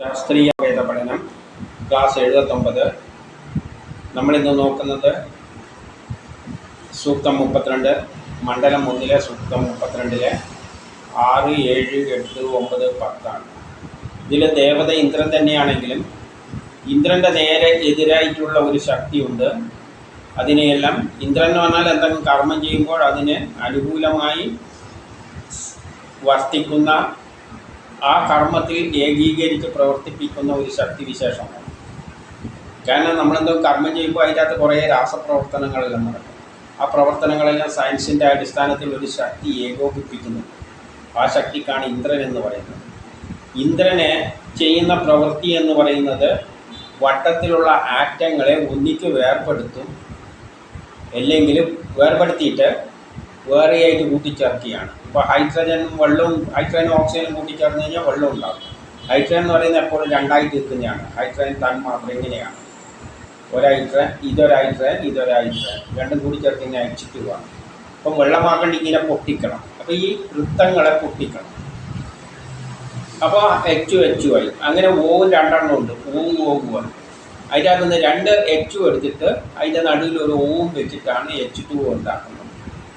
ശാസ്ത്രീയ വേദ പഠനം ക്ലാസ് എഴുപത്തൊമ്പത്. നമ്മളിന്ന് നോക്കുന്നത് സൂക്തം മുപ്പത്തിരണ്ട് മണ്ഡലം ഒന്നിലെ സൂക്തം മുപ്പത്തിരണ്ടിലെ ആറ് ഏഴ് എട്ട് ഒമ്പത് പത്താണ്. ഇതിൽ ദേവത ഇന്ദ്രൻ തന്നെയാണെങ്കിലും ഇന്ദ്രന്റെ നേരെ എതിരായിട്ടുള്ള ഒരു ശക്തിയുണ്ട്. അതിനെയെല്ലാം ഇന്ദ്രൻ എന്ന് പറഞ്ഞാൽ എന്തെങ്കിലും കർമ്മം ചെയ്യുമ്പോൾ അതിന് അനുകൂലമായി വർത്തിക്കുന്ന ആ കർമ്മത്തിൽ ഏകീകരിച്ച് പ്രവർത്തിപ്പിക്കുന്ന ഒരു ശക്തി വിശേഷമാണ് കാരണം നമ്മളെന്തോ കർമ്മം ചെയ്യുമ്പോൾ അതിന്റെ അകത്ത് കുറേ രാസപ്രവർത്തനങ്ങളെല്ലാം നടക്കും. ആ പ്രവർത്തനങ്ങളെല്ലാം സയൻസിന്റെ അടിസ്ഥാനത്തിൽ ഒരു ശക്തി ഏകോപിപ്പിക്കുന്നു. ആ ശക്തിക്കാണ് ഇന്ദ്രൻ എന്ന് പറയുന്നത്. ഇന്ദ്രനെ ചെയ്യുന്ന പ്രവൃത്തി എന്ന് പറയുന്നത് വട്ടത്തിലുള്ള ആറ്റങ്ങളെ ഒന്നിച്ച് വേർപെടുത്തും അല്ലെങ്കിൽ വേർപെടുത്തിയിട്ട് വേറെയായിട്ട് കൂട്ടിച്ചേർക്കുകയാണ്. ഇപ്പോൾ ഹൈഡ്രജനും വെള്ളവും ഹൈഡ്രജനും ഓക്സിജനും കൂട്ടിച്ചേർന്ന് കഴിഞ്ഞാൽ വെള്ളം ഉണ്ടാകും. ഹൈഡ്രജൻ എന്ന് പറയുന്നത് എപ്പോഴും രണ്ടായി തീർക്കുന്നതാണ്. ഹൈഡ്രജൻ തന്മാത്രം ഇങ്ങനെയാണ്. ഒരു ഹൈഡ്രജൻ ഇതൊരു ഹൈഡ്രജൻ ഇതൊരു ഹൈഡ്രജൻ രണ്ടും കൂടി ചേർത്ത് ഇങ്ങനെ അടിച്ചിട്ട് പോകാം അപ്പം വെള്ളമാക്കേണ്ടി ഇങ്ങനെ പൊട്ടിക്കണം. അപ്പോൾ ഈ വൃത്തങ്ങളെ പൊട്ടിക്കണം. അപ്പോൾ എച്ച് എച്ച് ആയി. അങ്ങനെ ഓവും രണ്ടെണ്ണം ഉണ്ട്. ഓവും ഓവുമാണ് അതിന്റെ അകത്ത് രണ്ട് എച്ചും എടുത്തിട്ട് അതിന്റെ നടുവിൽ ഒരു ഓവും വെച്ചിട്ടാണ് എച്ച് ടു ഉണ്ടാക്കുന്നത്.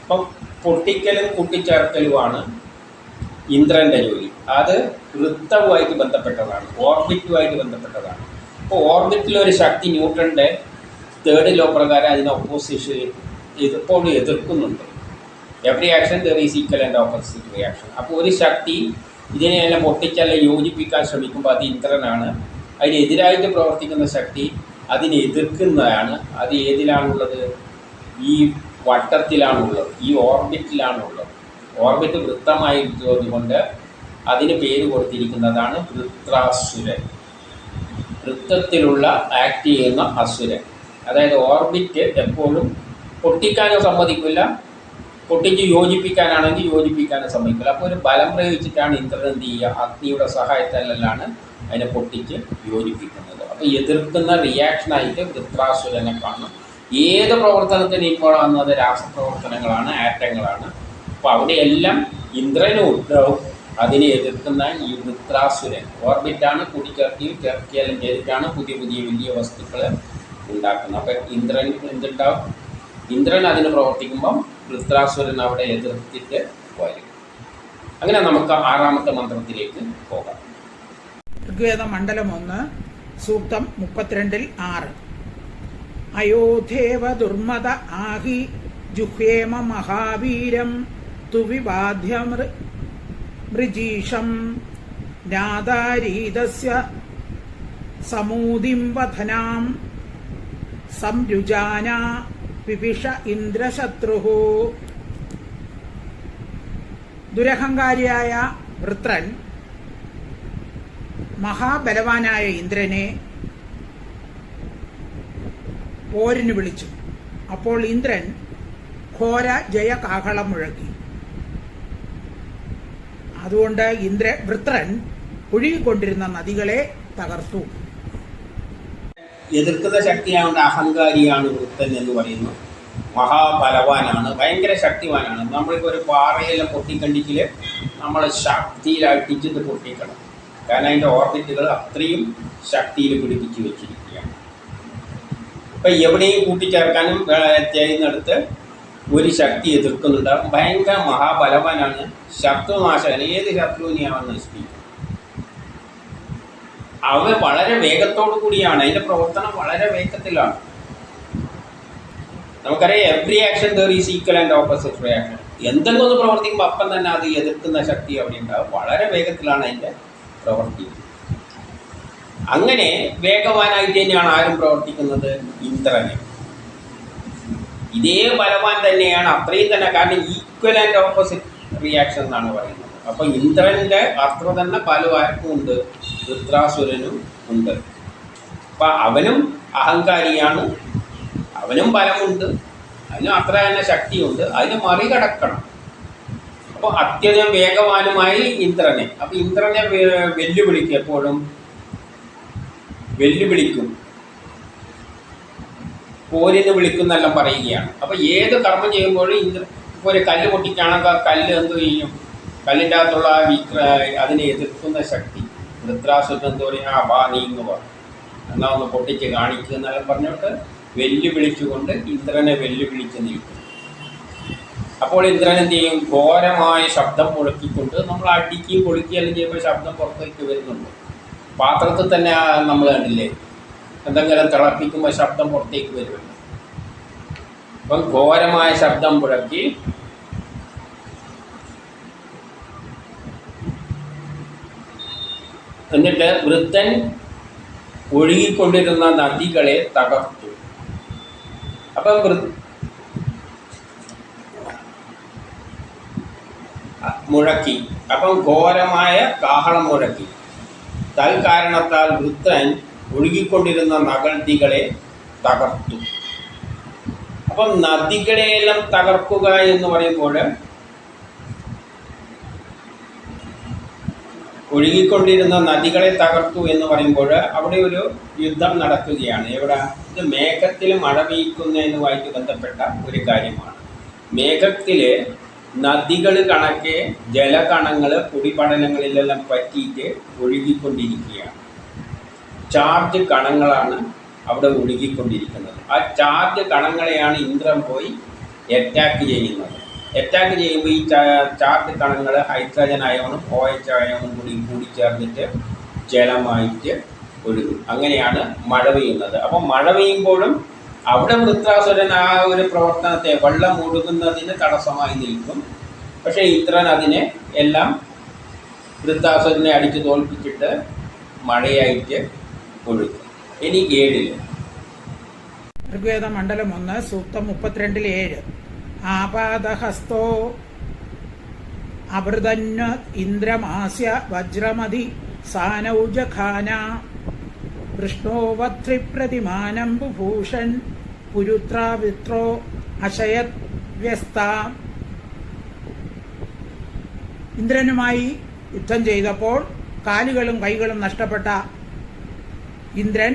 അപ്പം പൊട്ടിക്കലും കൂട്ടിച്ചേർക്കലുമാണ് ഇന്ദ്രന്റെ ജോലി. അത് വൃത്തവുമായിട്ട് ബന്ധപ്പെട്ടതാണ് ഓർബിറ്റുമായിട്ട് ബന്ധപ്പെട്ടതാണ്. അപ്പോൾ ഓർബിറ്റിലൊരു ശക്തി ന്യൂട്ടന്റെ തേർഡ് ലോ പ്രകാരം അതിനെ ഓപ്പോസിഷൻ ഇതിപ്പോൾ എതിർക്കുന്നുണ്ട്. Every action there is equal and opposite reaction അപ്പോൾ ഒരു ശക്തി ഇതിനെയെല്ലാം പൊട്ടിച്ചല്ല യോജിപ്പിക്കാൻ ശ്രമിക്കുമ്പോൾ അത് ഇന്ദ്രനാണ്. അതിനെതിരായിട്ട് പ്രവർത്തിക്കുന്ന ശക്തി അതിനെ എതിർക്കുന്നതാണ്. അത് ഏതിലാണുള്ളത്? ഈ വട്ടത്തിലാണുള്ളത് ഈ ഓർബിറ്റിലാണുള്ളത്. ഓർബിറ്റ് വൃത്തമായിരിക്കുന്നതുകൊണ്ട് കൊണ്ട് അതിന് പേര് കൊടുത്തിരിക്കുന്നതാണ് വൃത്രാസുരൻ. വൃത്തത്തിലുള്ള ആക്ട് ചെയ്യുന്ന അസുരൻ. അതായത് ഓർബിറ്റ് എപ്പോഴും പൊട്ടിക്കാനും സമ്മതിക്കില്ല. പൊട്ടിച്ച് യോജിപ്പിക്കാനാണെങ്കിൽ യോജിപ്പിക്കാനും സമ്മതിക്കില്ല. അപ്പോൾ ഒരു ബലം പ്രയോഗിച്ചിട്ടാണ് ഇന്ദ്രൻ എന്ത് ചെയ്യുക? അഗ്നിയുടെ സഹായത്താലാണ് അതിനെ പൊട്ടിച്ച് യോജിപ്പിക്കുന്നത്. അപ്പോൾ എതിർക്കുന്ന റിയാക്ഷനായിട്ട് വൃത്രാസുരനെ കാണും ഏത് പ്രവർത്തനത്തിന് ഇപ്പോൾ വന്നത് രാസപ്രവർത്തനങ്ങളാണ് ആറ്റങ്ങളാണ്. അപ്പോൾ അവിടെയെല്ലാം ഇന്ദ്രനും ഉണ്ടാവും അതിനെ എതിർക്കുന്ന ഈ വൃത്രാസുരൻ. ഓർബിറ്റാണ് കൂട്ടിച്ചേർക്കുകയും ചേർക്കുകയെല്ലാം ചെയ്തിട്ടാണ് പുതിയ പുതിയ വലിയ വസ്തുക്കൾ ഉണ്ടാക്കുന്നത്. അപ്പോൾ ഇന്ദ്രൻ എന്തുണ്ടാവും? ഇന്ദ്രൻ അതിന് പ്രവർത്തിക്കുമ്പം വൃത്രാസുരൻ അവിടെ എതിർത്തിട്ട് വരും അങ്ങനെ നമുക്ക് ആറാമത്തെ മന്ത്രത്തിലേക്ക് പോകാം. ഋഗ്വേദ മണ്ഡലം ഒന്ന് സൂക്തം മുപ്പത്തിരണ്ടിൽ ആറ്. അയോധേവ ദുർമത ആഹി ജുഹേമ മഹാവീരം തുവിബാധ്യ മൃജീഷം ജ്ഞാതാരീതസ്യ സമൂതിം വധനാം സംരുജാന വിപിഷ ഇന്ദ്രശത്രു ദുരഹങ്കാരിയായ വൃത്രൻ മഹാബലവാനായ ഇന്ദ്രനെ പോരിന് വിളിച്ചു. അപ്പോൾ ഇന്ദ്രൻ ഘോര ജയ കാഹളം മുഴക്കി. അതുകൊണ്ട് ഇന്ദ്ര വൃത്രൻ ഒഴുകിക്കൊണ്ടിരുന്ന നദികളെ തകർത്തു. എതിർക്കുന്ന ശക്തിയാണ് അഹങ്കാരിയാണ് വൃത്തൻ എന്ന് പറയുന്നു. മഹാബലവാനാണ് ഭയങ്കര ശക്തിവാനാണ്. നമ്മളിപ്പോൾ ഒരു പാറയെല്ലാം പൊട്ടിക്കണ്ടിക്കിൽ നമ്മൾ ശക്തിയിൽ പൊട്ടിക്കണം. കാരണം അതിന്റെ ഓർബിറ്റുകൾ അത്രയും ശക്തിയിൽ പിടിപ്പിച്ച് വെച്ചിരിക്കുകയാണ്. ഇപ്പം എവിടെയും കൂട്ടിച്ചേർക്കാനും ചെയ്യുന്നിടത്ത് ഒരു ശക്തി എതിർക്കുന്നുണ്ട്. ഭയങ്കര മഹാബലവാനാണ് ശത്രുനാശകൻ. ഏത് ശത്രുവിനെയാണ് നശിപ്പിക്കുന്നത് അവ വളരെ വേഗത്തോടു കൂടിയാണ്. അതിന്റെ പ്രവർത്തനം വളരെ വേഗത്തിലാണ്. നമുക്കറിയാം every action there is equal and opposite reaction എന്തെങ്കിലും ഒന്ന് പ്രവർത്തിക്കുമ്പോൾ അപ്പം തന്നെ അത് എതിർക്കുന്ന ശക്തി അവിടെ ഉണ്ടാവും. വളരെ വേഗത്തിലാണ് അതിന്റെ പ്രവൃത്തി അങ്ങനെ വേഗവാനായി തന്നെയാണ് ആരും പ്രവർത്തിക്കുന്നത് ഇന്ദ്രനെ. ഇതേ ബലവാൻ തന്നെയാണ്. അത്രയും തന്നെ. കാരണം ഈക്വൽ ആൻഡ് ഓപ്പോസിറ്റ് റിയാക്ഷൻ എന്നാണ് പറയുന്നത്. അപ്പോൾ ഇന്ദ്രന്റെ അത്ര തന്നെ പല ആർക്കും ഉണ്ട്. വൃത്രാസുരനും ഉണ്ട്. അപ്പം അവനും അഹങ്കാരിയാണ്. അവനും ബലമുണ്ട്. അതിനും അത്ര തന്നെ ശക്തിയുണ്ട്. അതിനെ മറികടക്കണം. അപ്പോൾ അത്യധികം വേഗവാനുമായി ഇന്ദ്രനെ. അപ്പോൾ ഇന്ദ്രനെ വെല്ലുവിളിക്കും എപ്പോഴും. വെല്ലുവിളിക്കും. പോരിന് വിളിക്കുന്നെല്ലാം പറയുകയാണ്. അപ്പോൾ ഏത് കർമ്മം ചെയ്യുമ്പോഴും ഇപ്പോൾ ഒരു കല്ല് പൊട്ടിക്കാണെങ്കിൽ ആ കല്ല് എന്ത് ചെയ്യും? കല്ലിന്റെ അകത്തുള്ള ആ വിക്ര അതിനെ എതിർക്കുന്ന ശക്തി വൃത്രാസുരൻ എന്ന് പറയും? ആ വാ നീങ്ങുക എന്നാ ഒന്ന് പൊട്ടിച്ച് കാണിക്കുക എന്നെല്ലാം പറഞ്ഞിട്ട് വെല്ലുവിളിച്ചുകൊണ്ട് ഇന്ദ്രനെ വെല്ലുവിളിച്ച് നിൽക്കും. അപ്പോൾ ഇന്ദ്രൻ എന്ത് ചെയ്യും? ഘോരമായ ശബ്ദം മുഴക്കിക്കൊണ്ട് നമ്മൾ അടിക്കുകയും പൊളിക്കുകയെല്ലാം ചെയ്യുമ്പോൾ ശബ്ദം പുറത്തേക്ക് വരുന്നുണ്ട്. പാത്രത്തിൽ തന്നെ നമ്മൾ കണ്ടില്ലേ? എന്തെങ്കിലും തിളപ്പിക്കുമ്പോൾ ശബ്ദം പുറത്തേക്ക് വരുമല്ലോ. അപ്പം ഘോരമായ ശബ്ദം മുഴക്കി എന്നിട്ട് വൃത്തൻ ഒഴുകിക്കൊണ്ടിരുന്ന നദികളെ തകർത്തു. അപ്പം വൃ- മുഴക്കി. അപ്പം ഘോരമായ കാഹളം മുഴക്കി. തൽക്കാരണത്താൽ വൃദ്ധൻ ഒഴുകിക്കൊണ്ടിരുന്ന നഗൽതികളെ തകർത്തു. അപ്പം നദികളെയെല്ലാം തകർക്കുക എന്ന് പറയുമ്പോൾ ഒഴുകിക്കൊണ്ടിരുന്ന നദികളെ തകർത്തു എന്ന് പറയുമ്പോൾ അവിടെ ഒരു യുദ്ധം നടക്കുകയാണ്. എവിടെ? ഇത് മേഘത്തിൽ മഴ പെയ്ക്കുന്നതിനുമായിട്ട് ബന്ധപ്പെട്ട ഒരു കാര്യമാണ്. മേഘത്തിൽ നദികൾ കണക്കെ ജലകണങ്ങൾ കുടിപഠനങ്ങളിലെല്ലാം പറ്റിയിട്ട് ഒഴുകിക്കൊണ്ടിരിക്കുകയാണ്. ചാർജ് കണങ്ങളാണ് അവിടെ ഒഴുകിക്കൊണ്ടിരിക്കുന്നത്. ആ ചാർജ് കണങ്ങളെയാണ് ഇന്ദ്രൻ പോയി അറ്റാക്ക് ചെയ്യുന്നത്. അറ്റാക്ക് ചെയ്യുമ്പോൾ ഈ ചാർജ് കണങ്ങൾ ഹൈഡ്രജൻ അയോണും ഒ എച്ച് അയോണും കൂടി ചേർന്നിട്ട് ജലമായിട്ട് ഒഴുകും. അങ്ങനെയാണ് മഴ പെയ്യുന്നത്. അപ്പം മഴ പെയ്യുമ്പോഴും അവിടെ വൃത്രാസുരൻ ആ ഒരു പ്രവർത്തനത്തെ വെള്ളം ഒഴുകുന്നതിന് തടസ്സമായി നിൽക്കും. പക്ഷേ ഇന്ദ്രൻ അതിനെ എല്ലാം വൃത്താസുരനെ അടിച്ച് തോൽപ്പിച്ചിട്ട് മഴയായിട്ട് ഒഴുകും ഇനി ഏഴിൽ. ഋഗ്വേദ മണ്ഡലം ഒന്ന് സൂക്തം മുപ്പത്തിരണ്ടിൽ ഏഴ്. ആപാദഹസ്തോ അമൃതന്വ ഇന്ദ്രമാസ്യ വജ്രമതി സാനൗജഖാന വൃഷ്ണോവത്രിപ്രതിമാനം ബുഭൂഷൺ പുരുത്രാവിത്രോ അശയത് വ്യസ്ത. ഇന്ദ്രനുമായി യുദ്ധം ചെയ്തപ്പോൾ കാലുകളും കൈകളും നഷ്ടപ്പെട്ട ഇന്ദ്രൻ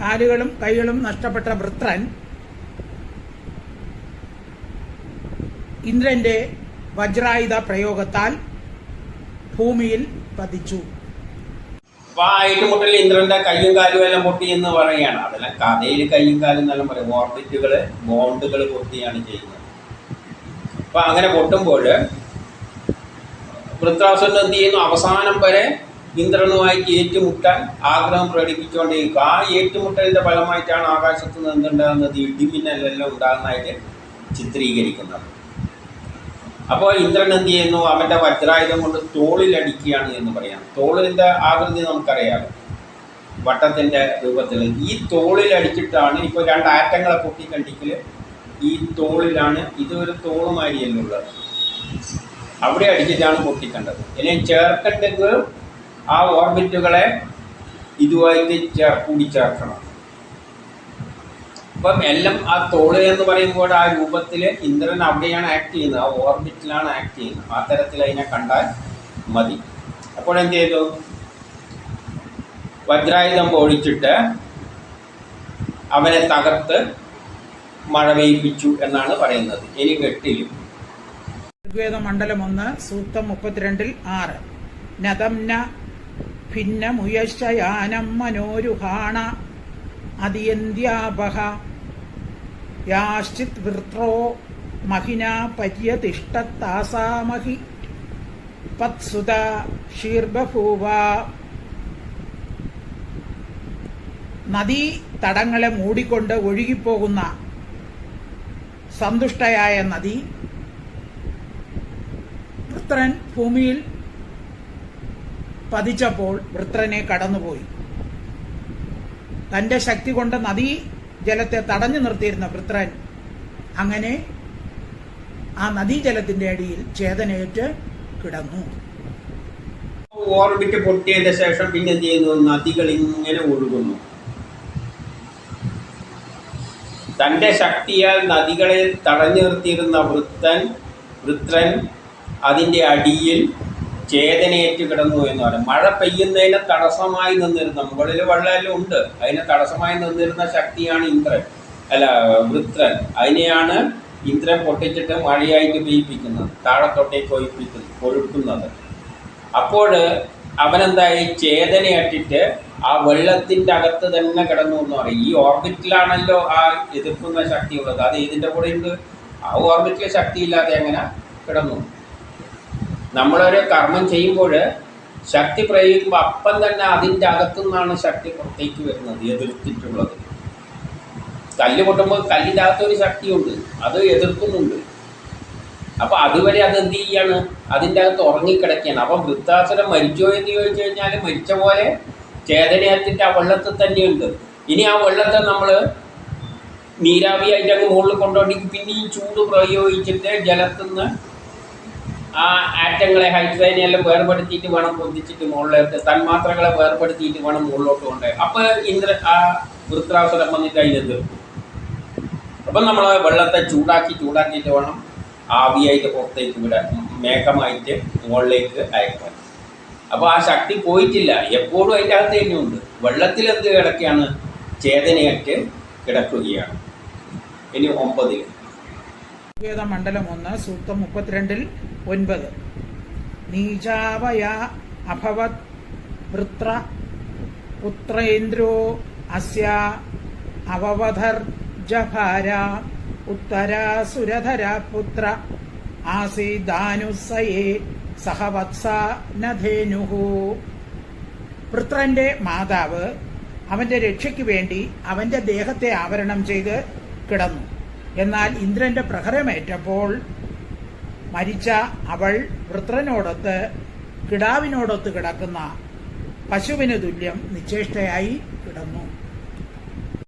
കാലുകളും കൈകളും നഷ്ടപ്പെട്ട വൃത്രൻ ഇന്ദ്രന്റെ വജ്രായുധ പ്രയോഗത്താൽ ഭൂമിയിൽ പതിച്ചു. അപ്പൊ ആ ഏറ്റുമുട്ടൽ ഇന്ദ്രന്റെ കയ്യും കാലും എല്ലാം പൊട്ടി എന്ന് പറയുകയാണ്. അതെല്ലാം കഥയിൽ കയ്യും കാലും എന്നെല്ലാം പറയും. ഓർബിറ്റുകൾ ബോണ്ടുകൾ പൊട്ടിയാണ് ചെയ്യുന്നത്. അപ്പൊ അങ്ങനെ പൊട്ടുമ്പോൾ വൃത്രാസുരൻ എന്ത് ചെയ്യുന്നു? അവസാനം വരെ ഇന്ദ്രനുമായി ഏറ്റുമുട്ടാൻ ആഗ്രഹം പ്രകടിപ്പിച്ചുകൊണ്ടിരിക്കും ആ ഏറ്റുമുട്ടലിന്റെ ഫലമായിട്ടാണ് ആകാശത്ത് നിന്ന് എന്തുണ്ടാകുന്നത്? ഇടിമിന്നലെല്ലാം ഉണ്ടാകുന്നതായിട്ട് ചിത്രീകരിക്കുന്നത്. അപ്പോൾ ഇന്ദ്രൻ എന്ത് ചെയ്യുന്നു? അവന്റെ വജ്രായുധം കൊണ്ട് തോളിലടിക്കുകയാണ് എന്ന് പറയാം. തോളിന്റെ ആകൃതി നമുക്കറിയാം. വട്ടത്തിന്റെ രൂപത്തിൽ ഈ തോളിലടിച്ചിട്ടാണ് ഇപ്പോൾ രണ്ട് ആറ്റങ്ങളെ പൊട്ടിക്കണ്ടിക്കൽ ഈ തോളിലാണ് ഇതൊരു തോളുമാരിയല്ലോ ഉള്ളത്? അവിടെ അടിച്ചിട്ടാണ് പൊട്ടിക്കേണ്ടത്. ഇനി ചേർക്കണ്ടെങ്കിൽ ആ ഓർബിറ്റുകളെ ഇതുമായിട്ട് ചേർ കൂടിച്ചേർക്കണം. അപ്പം എല്ലാം ആ തോൾ എന്ന് പറയുമ്പോൾ ആ രൂപത്തിൽ ഇന്ദ്രൻ അവിടെയാണ് ആക്ട് ചെയ്യുന്നത്. ആ ഓർബിറ്റിലാണ് ആക്ട് ചെയ്യുന്നത്. ആ തരത്തിൽ അതിനെ കണ്ടാൽ മതി. അപ്പോൾ എന്ത് ചെയ്തു? വജ്രായുധം ഒഴിച്ചിട്ട് അവനെ തകർത്ത് മഴ പെയ്യിപ്പിച്ചു എന്നാണ് പറയുന്നത്. ഇനി കെട്ടിലും ഋഗ്വേദ മണ്ഡലം ഒന്ന് സൂക്തം മുപ്പത്തിരണ്ടിൽ ആറ്. നതംന ഭിന്നമുയശയാനം മനോരുഹാണ അതിയന്ത്യാപഹ. യാശ്ചിത് വൃത്രോ മഹിന പര്യതിഷ്ടത്താസാമഹി പത്സുത ഷീർബഭൂവ നദീ തടങ്ങളെ മൂടിക്കൊണ്ട് ഒഴുകിപ്പോകുന്ന സന്തുഷ്ടയായ നദി. വൃത്രൻ ഭൂമിയിൽ പതിച്ചപ്പോൾ വൃത്രനെ കടന്നുപോയി. തന്റെ ശക്തി കൊണ്ട് നദീ ജലത്തെ തടഞ്ഞു നിർത്തിയിരുന്ന വൃത്രൻ അങ്ങനെ ആ നദീജലത്തിന്റെ അടിയിൽ ചേതനയേറ്റ് കിടന്നു. ഓർബിറ്റ് പൊട്ടിയതിന്റെ ശേഷം പിന്നെ എന്ത് ചെയ്യുന്നു? നദികൾ ഇങ്ങനെ ഒഴുകുന്നു. തന്റെ ശക്തിയാൽ നദികളെ തടഞ്ഞു നിർത്തിയിരുന്ന വൃത്തൻ വൃത്രൻ അതിന്റെ അടിയിൽ ചേതനയേറ്റ് കിടന്നു എന്ന് പറയും മഴ പെയ്യുന്നതിന് തടസ്സമായി നിന്നിരുന്ന മുകളിൽ വെള്ളമെല്ലാം ഉണ്ട്. അതിന് തടസ്സമായി നിന്നിരുന്ന ശക്തിയാണ് ഇന്ദ്രൻ. അല്ല വൃത്രൻ. അതിനെയാണ് ഇന്ദ്രൻ പൊട്ടിച്ചിട്ട് മഴയായിട്ട് പെയ്യിപ്പിക്കുന്നത് താഴത്തോട്ടേക്ക് ഒഴിപ്പിക്കുന്നത് ഒഴുക്കുന്നത്. അപ്പോൾ അവനെന്തായി? ചേതനയട്ടിട്ട് ആ വെള്ളത്തിന്റെ അകത്ത് തന്നെ കിടന്നു എന്ന് പറയും. ഈ ഓർബിറ്റിലാണല്ലോ ആ എതിർക്കുന്ന ശക്തി ഉള്ളത് അത് ഇതിന്റെ കൂടെ ഉണ്ട്. ആ ഓർബിറ്റിലെ ശക്തി ഇല്ലാതെ എങ്ങനെ കിടന്നു. നമ്മളൊരു കർമ്മം ചെയ്യുമ്പോൾ ശക്തി പ്രയോഗിക്കുമ്പോൾ അപ്പം തന്നെ അതിന്റെ അകത്തുനിന്നാണ് ശക്തി പുറത്തേക്ക് വരുന്നത് എതിർത്തിട്ടുള്ളത്. കല്ല് പൊട്ടുമ്പോൾ കല്ലിന്റെ അകത്തൊരു ശക്തിയുണ്ട് അത് എതിർക്കുന്നുണ്ട്. അപ്പോൾ അതുവരെ അത് എന്ത് ചെയ്യാണ്? അതിന്റെ അകത്ത് ഉറങ്ങിക്കിടക്കുകയാണ്. അപ്പം വൃത്താസുരം മരിച്ചോ എന്ന് ചോദിച്ചു കഴിഞ്ഞാൽ മരിച്ച പോലെ ചേതനയത്തിന്റെ ആ വെള്ളത്തിൽ തന്നെയുണ്ട്. ഇനി ആ വെള്ളത്തെ നമ്മൾ നീരാവി നീരാവിയായിട്ട് അങ്ങ് മുകളിൽ കൊണ്ടുപോയി പിന്നെയും ചൂട് പ്രയോഗിച്ചിട്ട് ജലത്തിൽ നിന്ന് ആ ആറ്റങ്ങളെ ഹൈഡ്രജനെ എല്ലാം വേർപെടുത്തിയിട്ട് വേണം പൊന്തിച്ചിട്ട് മുകളിലേക്ക്. തന്മാത്രകളെ വേർപെടുത്തിയിട്ട് വേണം മുകളിലോട്ട് കൊണ്ട് അപ്പോൾ ഇന്ദ്ര ആ വൃത്താവസരം വന്നിട്ട് അതിലെത്തും അപ്പം നമ്മൾ വെള്ളത്തെ ചൂടാക്കി ചൂടാക്കിയിട്ട് വേണം ആവിയായിട്ട് പുറത്തേക്ക് വിടാൻ. മേഘമായിട്ട് മുകളിലേക്ക് അയക്കാൻ. അപ്പോൾ ആ ശക്തി പോയിട്ടില്ല. എപ്പോഴും അതിന്റെ അകത്ത് തന്നെയുണ്ട് വെള്ളത്തിൽ എന്ത് കിടക്കുകയാണ്? ചേതനയായിട്ട് കിടക്കുകയാണ്. ഇനി ഒമ്പതിൽ മണ്ഡലം ഒന്ന് സൂക്തം മുപ്പത്തിരണ്ടിൽ ഒൻപത്. നീചാവയ അഭവത് വൃത്ര പുത്രേന്ദ്രോ അസ്യ അവവധർജഭാര ഉത്തരാസുരധര പുത്ര ആസീദാനുസയേ സഹവത്സ പുത്രന്റെ മാതാവ് അവന്റെ രക്ഷയ്ക്ക് വേണ്ടി അവന്റെ ദേഹത്തെ ആവരണം ചെയ്ത് കിടന്നു. എന്നാൽ ഇന്ദ്രന്റെ പ്രഹരമേറ്റപ്പോൾ മരിച്ച അവൾ വൃത്രനോടൊത്ത് കിടാവിനോടൊത്ത് കിടക്കുന്ന പശുവിന് തുല്യം നിശ്ചേഷ്ടയായി കിടന്നു.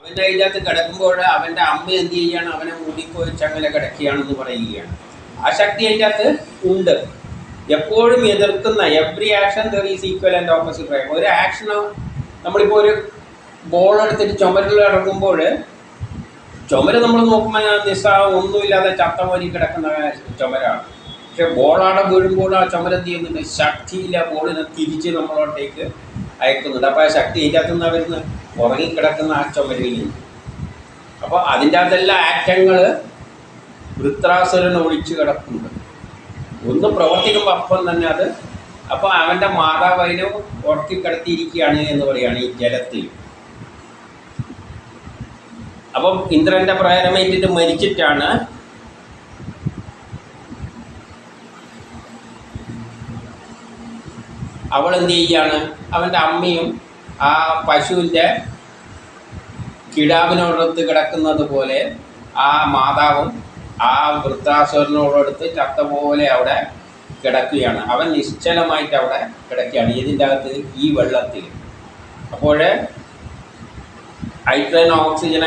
അവന്റെ അതിനകത്ത് കിടക്കുമ്പോൾ അവന്റെ അമ്മ എന്ത് ചെയ്യാണ്? അവനെ മൂടിക്കൊഴിച്ച് അങ്ങനെ കിടക്കുകയാണെന്ന് പറയുകയാണ്. ആ ശക്തി അതിന്റെ അകത്ത് ഉണ്ട്. എപ്പോഴും എതിർക്കുന്ന every action is equal and opposite ഒരു ആക്ഷനോ നമ്മളിപ്പോ ഒരു ബോൾ എടുത്തിട്ട് ചുമരിൽ കിടക്കുമ്പോൾ ചുമര് നമ്മൾ നോക്കുമ്പോൾ നിസ്സാ ഒന്നുമില്ലാതെ ചത്ത പോലെ കിടക്കുന്ന ചുമരാണ്. പക്ഷെ ബോളാടെ വീഴുമ്പോൾ ആ ചുമര എന്ത് ചെയ്യുന്നുണ്ട് ശക്തിയില്ല ബോളിനെ തിരിച്ച് നമ്മളോട്ടേക്ക് അയക്കുന്നുണ്ട്. അപ്പോൾ ആ ശക്തി നിന്നാണ് വരുന്നത്? ഉറങ്ങിക്കിടക്കുന്ന ആ ചുമരിൽ നിന്ന്. അപ്പോൾ അതിന്റെ അകത്തെല്ലാം ആറ്റങ്ങൾ വൃത്രാസുരൻ ഒളിച്ചു കിടക്കുന്നുണ്ട്. ഒന്ന് പ്രവർത്തിക്കുമ്പോൾ അപ്പം തന്നെ അത്. അപ്പോൾ അവന്റെ മാതാവ് അതിനെ ഉറക്കിക്കിടത്തിയിരിക്കുകയാണ് എന്ന് പറയുകയാണ് ഈ ജലത്തിൽ. അപ്പം ഇന്ദ്രന്റെ പ്രേരമേറ്റിട്ട് മരിച്ചിട്ടാണ് അവൾ എന്ത് ചെയ്യാണ്? അവന്റെ അമ്മയും ആ പശുവിന്റെ കിടാവിനോടടുത്ത് കിടക്കുന്നത് പോലെ ആ മാതാവും ആ വൃത്താസുരനോടടുത്ത് ചത്ത പോലെ അവിടെ കിടക്കുകയാണ്. അവൻ നിശ്ചലമായിട്ട് അവിടെ കിടക്കുകയാണ്. ഇതിന്റെ അകത്ത്? ഈ വെള്ളത്തിൽ. അപ്പോൾ ഹൈഡ്രജൻ ഓക്സിജൻ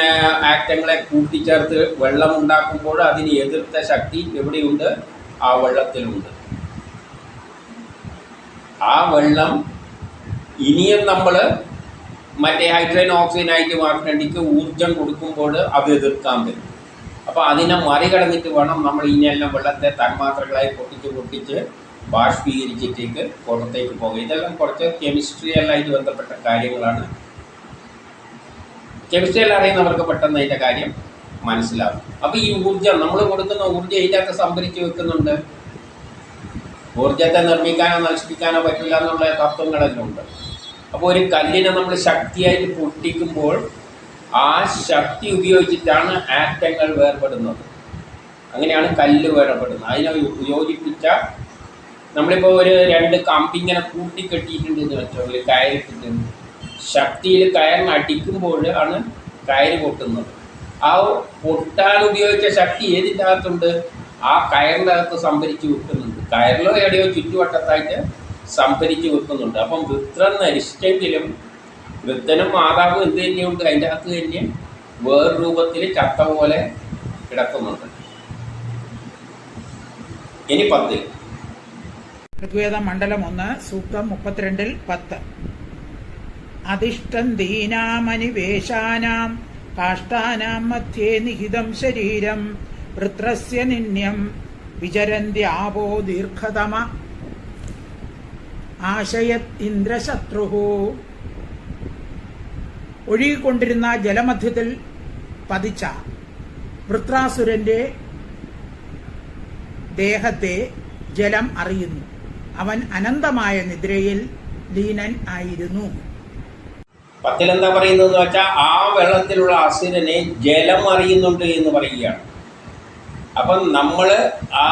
ആറ്റങ്ങളെ കൂട്ടിച്ചേർത്ത് വെള്ളം ഉണ്ടാക്കുമ്പോൾ അതിന് എതിർത്ത ശക്തി എവിടെയുണ്ട്? ആ വെള്ളത്തിലുണ്ട്. ആ വെള്ളം ഇനിയും നമ്മൾ മറ്റേ ഹൈഡ്രജൻ ഓക്സിജൻ ആയിട്ട് മാറ്റേണ്ടിക്ക് ഊർജം കൊടുക്കുമ്പോൾ അത് എതിർക്കാൻ പറ്റും. അപ്പോൾ അതിനെ മറികടന്നിട്ട് വേണം നമ്മൾ ഇനിയെല്ലാം വെള്ളത്തെ തന്മാത്രകളായി പൊട്ടിച്ച് പൊട്ടിച്ച് ബാഷ്പീകരിച്ചിട്ടേക്ക് പുറത്തേക്ക് പോകുക ഇതെല്ലാം കുറച്ച് കെമിസ്ട്രി എല്ലായിട്ട് ബന്ധപ്പെട്ട കാര്യങ്ങളാണ്. കെമിസ്ട്രിയിൽ അറിയുന്നവർക്ക് പെട്ടെന്ന് അതിന്റെ കാര്യം മനസ്സിലാവും. അപ്പോൾ ഈ ഊർജം നമ്മൾ കൊടുക്കുന്ന ഊർജം ഇതിനകത്ത് സംഭരിച്ച് വെക്കുന്നുണ്ട്. ഊർജത്തെ നിർമ്മിക്കാനോ നശിപ്പിക്കാനോ പറ്റില്ല എന്നുള്ള തത്വങ്ങളെല്ലാം ഉണ്ട്. അപ്പോൾ ഒരു കല്ലിനെ നമ്മൾ ശക്തിയായിട്ട് പൊട്ടിക്കുമ്പോൾ ആ ശക്തി ഉപയോഗിച്ചിട്ടാണ് ആറ്റങ്ങൾ വേർപെടുന്നത്. അങ്ങനെയാണ് കല്ല് വേർപെടുന്നത്. അതിനെ യോജിപ്പിച്ച നമ്മളിപ്പോൾ ഒരു രണ്ട് കമ്പിങ്ങനെ കൂട്ടിക്കെട്ടിയിട്ടുണ്ട് എന്ന് വെച്ചോ ഒരു കയറിട്ടിട്ട് ശക്തിയിൽ കയറിന് അടിക്കുമ്പോൾ ആണ് കയറ് പൊട്ടുന്നത്. ആ പൊട്ടാൻ ഉപയോഗിച്ച ശക്തി ഏതിന്റെ അകത്തുണ്ട് ആ കയറിന്റെ അകത്ത് സംഭരിച്ച് വെക്കുന്നുണ്ട്. കയറിലോ എവിടെയോ ചുറ്റുവട്ടത്തായിട്ട് സംഭരിച്ച് വെക്കുന്നുണ്ട്. അപ്പം വൃത്രൻ നരിച്ചെങ്കിലും വൃത്തനും മാതാവും എന്ത് തന്നെയുണ്ട്? അതിന്റെ അകത്ത് തന്നെ വേറെ രൂപത്തിൽ ചത്ത പോലെ കിടക്കുന്നുണ്ട്. ഇനി പത്തിൽ. ഋഗ്വേദ മണ്ഡലം ഒന്ന് സൂക്തം മുപ്പത്തിരണ്ടിൽ പത്ത്. അധിഷ്ഠം ദീനാമനിവേശാനാം കാഷ്ടാനാം മധ്യേ നിഹിതം ശരീരം വൃത്രസ്യ നിന്യം വിചരന്ത്യാവോ ദീർഘതമ. ആശയത് ഇന്ദ്രശത്രു ഒഴുകിക്കൊണ്ടിരുന്ന ജലമധ്യത്തിൽ പതിച്ച വൃത്രാസുരന്റെ ദേഹത്തെ ജലം അറിയുന്നു. അവൻ അനന്തമായ നിദ്രയിൽ ലീനൻ ആയിരുന്നു. പത്തിലെന്താ പറയുന്നതെന്ന് വെച്ചാൽ ആ വെള്ളത്തിലുള്ള അസുരനെ ജലം അറിയുന്നുണ്ട് എന്ന് പറയുകയാണ്. അപ്പം നമ്മൾ ആ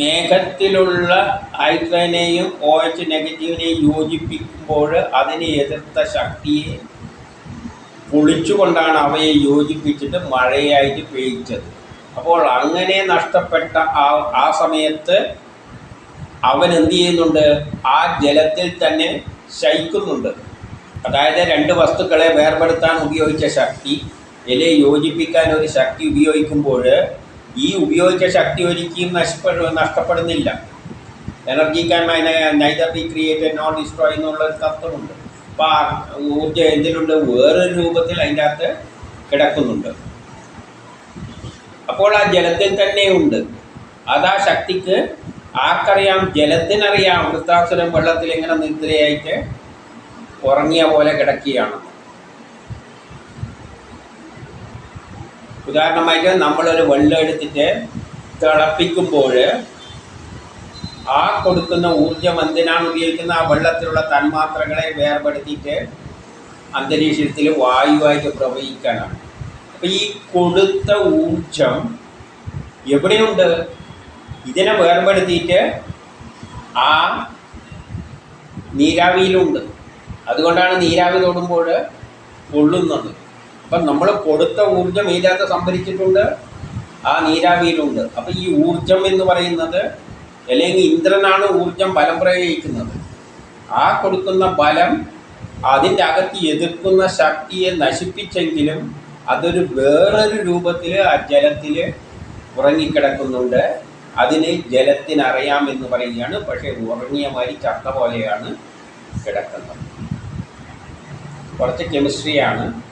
മേഘത്തിലുള്ള ഹൈഡ്രജനെയും ഒ എച്ച് നെഗറ്റീവിനെയും യോജിപ്പിക്കുമ്പോൾ അതിനെ എതിർത്ത ശക്തിയെ പൊളിച്ചുകൊണ്ടാണ് അവയെ യോജിപ്പിച്ചിട്ട് മഴയായിട്ട് പെയ്ച്ചത് അപ്പോൾ അങ്ങനെ നഷ്ടപ്പെട്ട ആ ആ സമയത്ത് അവൻ എന്ത് ചെയ്യുന്നുണ്ട്? ആ ജലത്തിൽ തന്നെ ശയിക്കുന്നുണ്ട്. അതായത് രണ്ട് വസ്തുക്കളെ വേർപെടുത്താൻ ഉപയോഗിച്ച ശക്തി ഇലയെ യോജിപ്പിക്കാൻ ഒരു ശക്തി ഉപയോഗിക്കുമ്പോൾ ഈ ഉപയോഗിച്ച ശക്തി ഒരിക്കലും നഷ്ടപ്പെടു നഷ്ടപ്പെടുന്നില്ല. Energy can neither be created non destroy എന്നുള്ള ഒരു തത്വമുണ്ട്. അപ്പോൾ ആ ഊർജം എന്തിനുണ്ട്? വേറൊരു രൂപത്തിൽ അതിന്റെ അകത്ത് കിടക്കുന്നുണ്ട്. അപ്പോൾ ആ ജലത്തിൽ തന്നെയുണ്ട്. ആ ശക്തിക്ക് ആർക്കറിയാം ജലത്തിനറിയാം. വൃത്താസുരം വെള്ളത്തിൽ ഇങ്ങനെ നിദ്രയായിട്ട് ഉറങ്ങിയ പോലെ കിടക്കുകയാണ്. ഉദാഹരണമായിട്ട് നമ്മളൊരു വെള്ളം എടുത്തിട്ട് തിളപ്പിക്കുമ്പോൾ ആ കൊടുക്കുന്ന ഊർജം എന്തിനാണ് ഉപയോഗിക്കുന്നത്? ആ വെള്ളത്തിലുള്ള തന്മാത്രകളെ വേർപെടുത്തിയിട്ട് അന്തരീക്ഷത്തിൽ വായുവായിട്ട് പ്രവഹിക്കാനാണ്. അപ്പം ഈ കൊടുത്ത ഊർജം എവിടെയുണ്ട്? ഇതിനെ വേർപെടുത്തിയിട്ട് ആ നീരാവിയിലുണ്ട്. അതുകൊണ്ടാണ് നീരാവി തൊടുമ്പോൾ പൊള്ളുന്നത്. അപ്പം നമ്മൾ കൊടുത്ത ഊർജം ഇതിനകത്ത് സംഭരിച്ചിട്ടുണ്ട്? ആ നീരാവിയിലുണ്ട്. അപ്പം ഈ ഊർജം എന്ന് പറയുന്നത് അല്ലെങ്കിൽ ഇന്ദ്രനാണ് ഊർജം ബലം പ്രയോഗിക്കുന്നത്. ആ കൊടുക്കുന്ന ബലം അതിന്റെ അകത്ത് എതിർക്കുന്ന ശക്തിയെ നശിപ്പിച്ചെങ്കിലും അതൊരു വേറൊരു രൂപത്തിൽ ആ ജലത്തിൽ ഉറങ്ങിക്കിടക്കുന്നുണ്ട്. അതിന് ജലത്തിനറിയാമെന്ന് പറയുകയാണ്. പക്ഷേ ഉറങ്ങിയ മാതിരി ചത്ത പോലെയാണ് കിടക്കുന്നത്. കുറച്ച് കെമിസ്ട്രിയാണ്